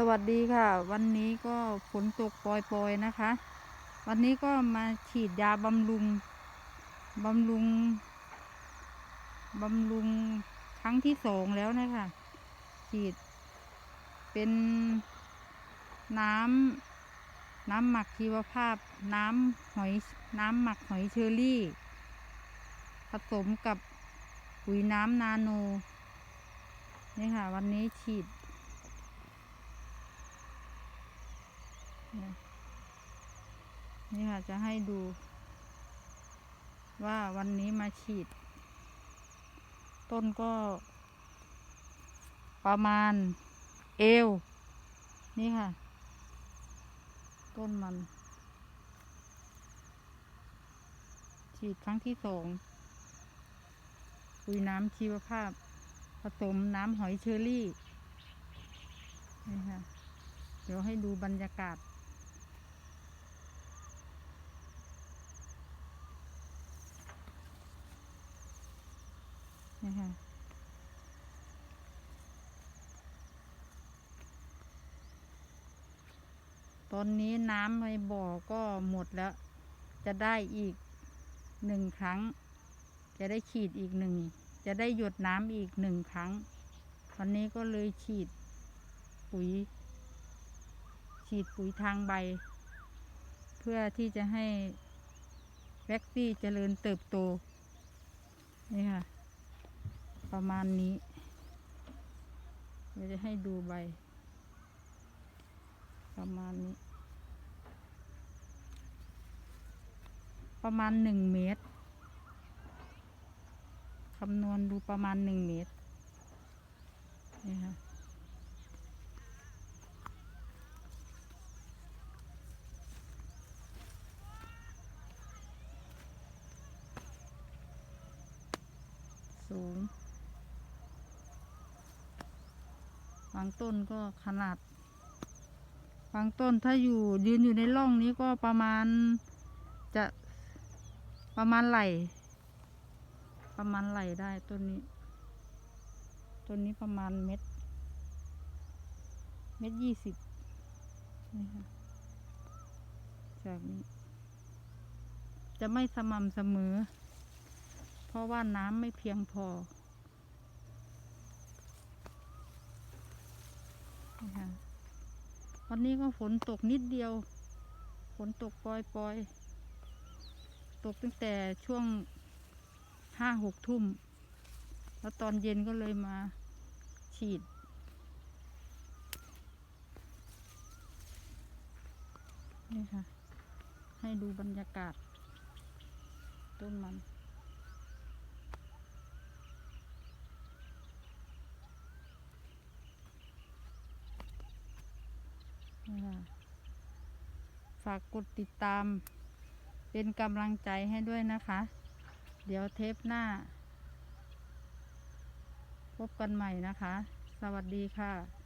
สวัสดีค่ะ วันนี้ก็ฝนตกปล่อยๆนะคะ วันนี้ก็มาฉีดยาบำรุงบำรุงบำรุงครั้งที่สองแล้วนะคะฉีดเป็นน้ำน้ำหมักชีวภาพ น้ำหอยน้ำหมักหอยเชอรี่ ผสมกับปุ๋ยน้ำนาโนนี่ค่ะ วันนี้ฉีด นี่ค่ะจะให้ดู ว่าวันนี้มาฉีด ต้นก็ ประมาณเอว นี่ค่ะ ต้นมัน ฉีดครั้งที่สองปุ๋ยน้ำชีวภาพ ผสมน้ำหอยเชอรี่นี่ค่ะ เดี๋ยวให้ดูบรรยากาศ นี่ค่ะตอนนี้น้ำในบ่อก็หมดแล้ว จะได้อีกหนึ่งครั้ง จะได้ฉีดอีกหนึ่ง จะได้หยดน้ำอีกหนึ่งครั้งวันนี้ก็เลยฉีดปุ๋ย ฉีดปุ๋ยทางใบ เพื่อที่จะให้แว็กซี่เจริญเติบโตนี่ค่ะ ประมาณนี้เดี๋ยวจะให้ดูใบ ประมาณนี้ ประมาณหนึ่งเมตรคำนวณดูประมาณหนึ่งเมตรนี่ค่ะสูง บางต้นก็ขนาดบางต้นถ้าอยู่ยืนอยู่ในร่องนี้ก็ประมาณจะประมาณไหลประมาณไหลได้ต้นนี้ต้นนี้ประมาณเม็ดเม็ดยี่สิบนี่ค่ะจากนี้ จะไม่สม่ำเสมอ เพราะว่าน้ำไม่เพียงพอ นะคะวันนี้ก็ฝนตกนิดเดียว ฝนตกปล่อยๆตกตั้งแต่ช่วงห้าหกทุ่ม แล้วตอนเย็นก็เลยมาฉีด นี่ค่ะ ให้ดูบรรยากาศต้นมัน นี่ค่ะ ฝากกดติดตาม เป็นกำลังใจให้ด้วยนะคะ เดี๋ยวเทปหน้า พบกันใหม่นะคะ สวัสดีค่ะ